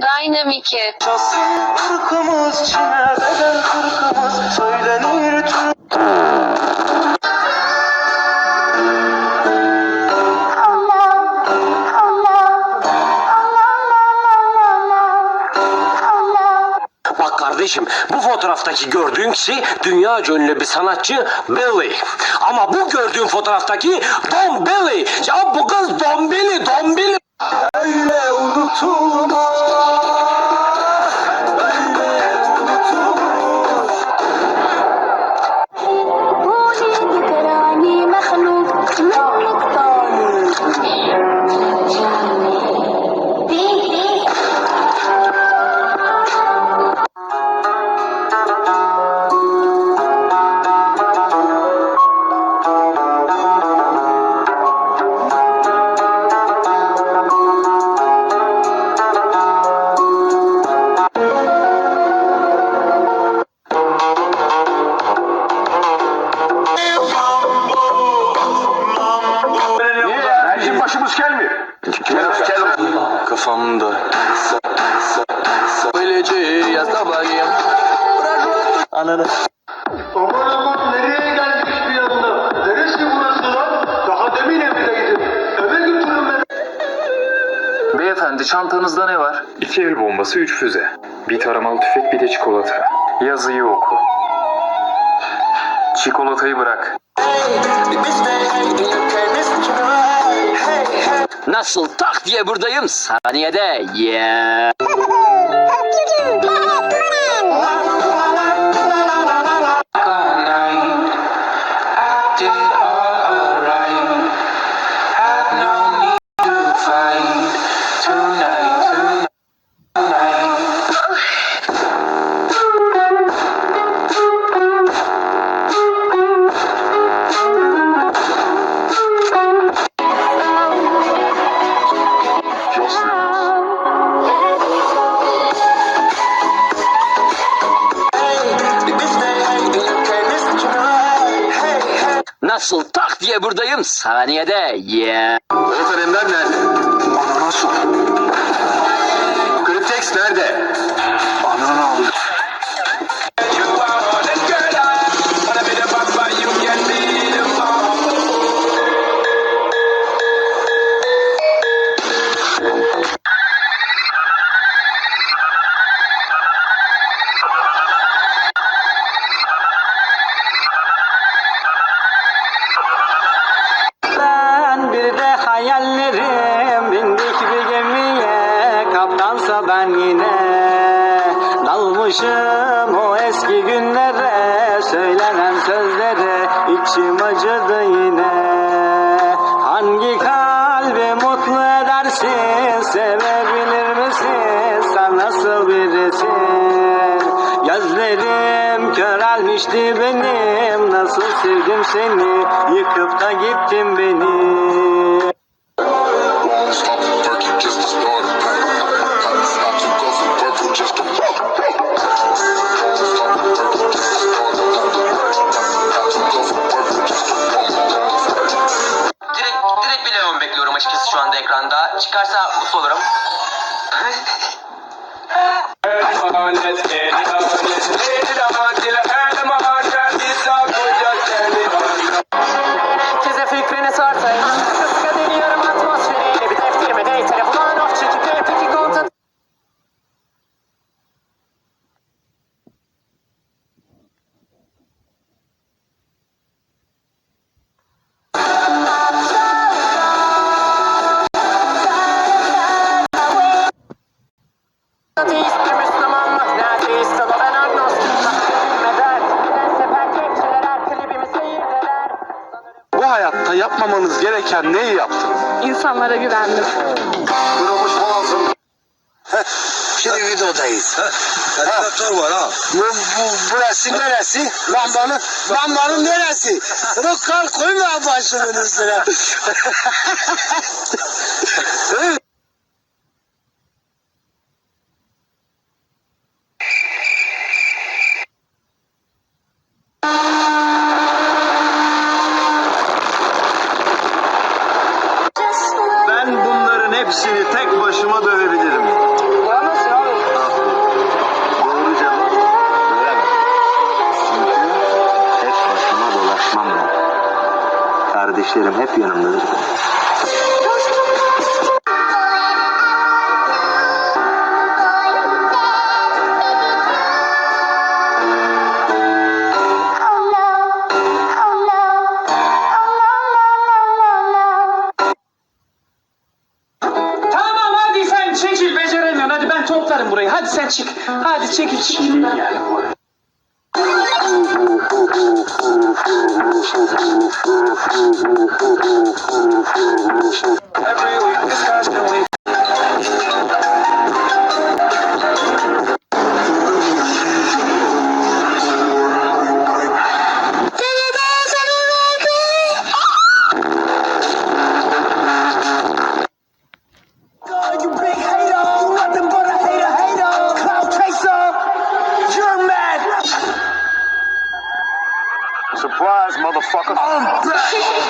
Dynamic'i. Çalsın kırkımız çine bedel kırkımız söylenir Bak kardeşim bu fotoğraftaki gördüğün kişi dünya ünlü bir sanatçı Billy. Ama bu gördüğün fotoğraftaki Don Billy. Da bakayım Ananı Aman aman nereye geldik bir anda? Neresi burası lan? Daha demin evdeydim. Eve götürün beni. Beyefendi çantanızda ne var? İki el bombası, üç füze. Bir taramalı tüfek, bir de çikolata. Yazıyı oku. Çikolatayı bırak. Nasıl tak diye buradayım saniyede. Yeah. Choo choo! Nasıl tak diye buradayım saniyede. Yeah. Polat Ender nerede? Anana sor. Kriptex nerede? Ananı aldı. Dalmışım o eski günlere söylenen sözlere içim acıdı yine. Hangi kalbi mutlu edersin sevebilir misin? Sen nasıl birisin? Gözlerim körelmişti benim nasıl sevdim seni? Yıkıp da gittin beni yapmamanız gereken neyi yaptınız? İnsanlara güvendim. Kırılmış boğazım. Şimdi videodayız. Helikopter var ha. Bu, bu, burası neresi? Lambanın, lambanın neresi? Rıkkar koyma başımın üstüne. kardeşlerim hep yanımdadır. Tamam hadi sen çekil beceremiyorsun. Hadi ben toplarım burayı. Hadi sen çık. Hadi çekil çık. You I'm breath.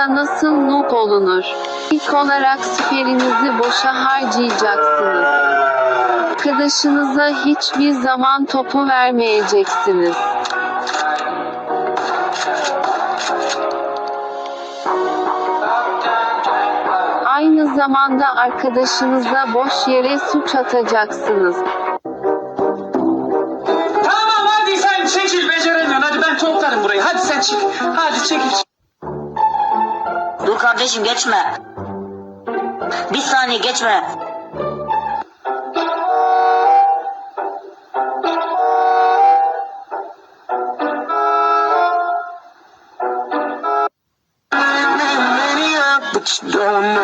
Stars'ta nasıl noob olunur? İlk olarak süperinizi boşa harcayacaksınız. Arkadaşınıza hiçbir zaman topu vermeyeceksiniz. Aynı zamanda arkadaşınıza boş yere suç atacaksınız. Tamam hadi sen çekil beceremiyorsun. Hadi ben toplarım burayı. Hadi sen çık. Hadi çekil kardeşim geçme. Bir saniye geçme. Don't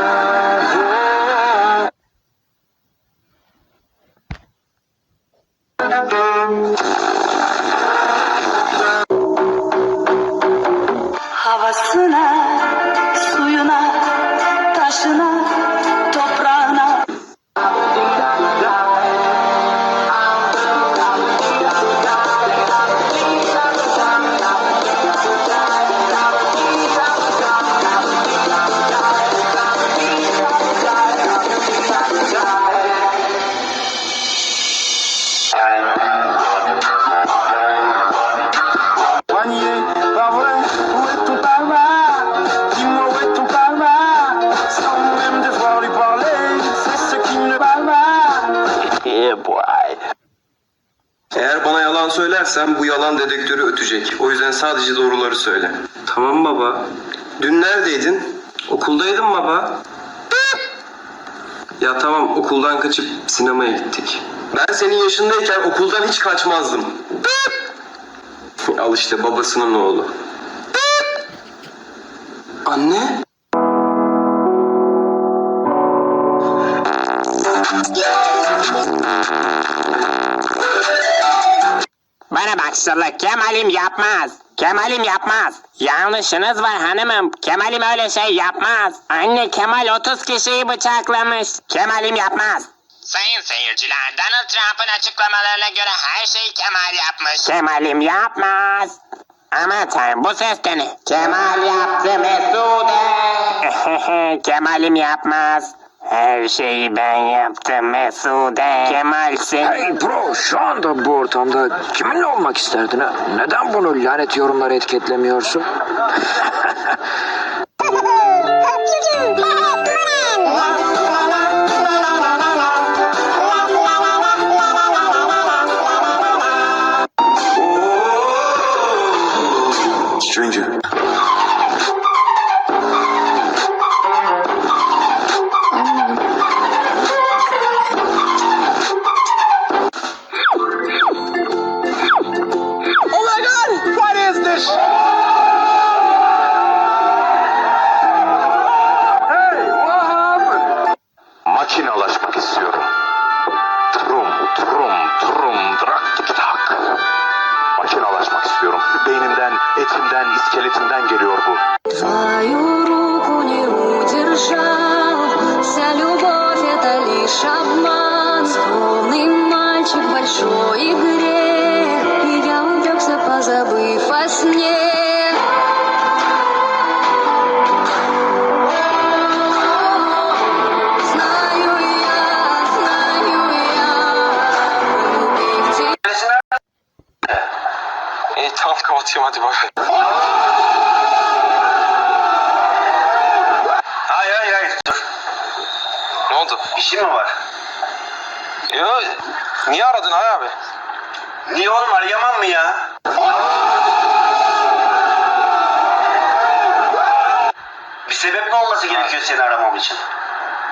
söylersen bu yalan dedektörü ötecek. O yüzden sadece doğruları söyle. Tamam baba. Dün neredeydin? Okuldaydım baba. Ya tamam okuldan kaçıp sinemaya gittik. Ben senin yaşındayken okuldan hiç kaçmazdım. Al işte babasının oğlu. Anne? Bana bak Kemal'im yapmaz. Kemal'im yapmaz. Yanlışınız var hanımım. Kemal'im öyle şey yapmaz. Anne Kemal 30 kişiyi bıçaklamış. Kemal'im yapmaz. Sayın seyirciler, Donald Trump'ın açıklamalarına göre her şeyi Kemal yapmış. Kemal'im yapmaz. Ama tanrım bu ses de ne? Kemal yaptı Mesude. Kemal'im yapmaz. Her şeyi ben yaptım Mesude. Kemal seni... Hey bro şu anda bu ortamda kiminle olmak isterdin ha? Neden bunu lanet yorumlara etiketlemiyorsun? Dur. Ne oldu? Bir şey mi var? Yo, niye aradın Ay abi? Niye oğlum arayamam mı ya? Bir sebep mi olması gerekiyor seni aramam için?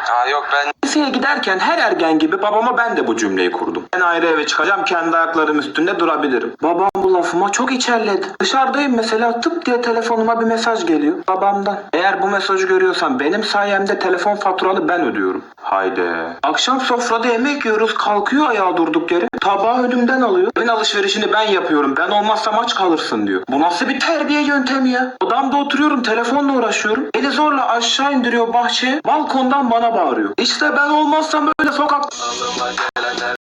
Ha yok ben... Liseye giderken her ergen gibi babama ben de bu cümleyi kurdum. Ben ayrı eve çıkacağım kendi ayaklarım üstünde durabilirim. Babam bu lafıma çok içerledi. Dışarıdayım mesela tıp diye telefonuma bir mesaj geliyor babamdan. Eğer bu mesajı görüyorsan benim sayemde telefon faturanı ben ödüyorum. Haydi. Akşam sofrada yemek yiyoruz kalkıyor ayağa durduk yere. Tabağı önümden alıyor. Ön alışverişini ben yapıyorum. Ben olmazsam aç kalırsın diyor. Bu nasıl bir terbiye yöntemi ya? Odamda oturuyorum telefonla uğraşıyorum. Beni zorla aşağı indiriyor bahçeye. Balkondan bana bağırıyor. İşte ben olmazsam böyle sokak...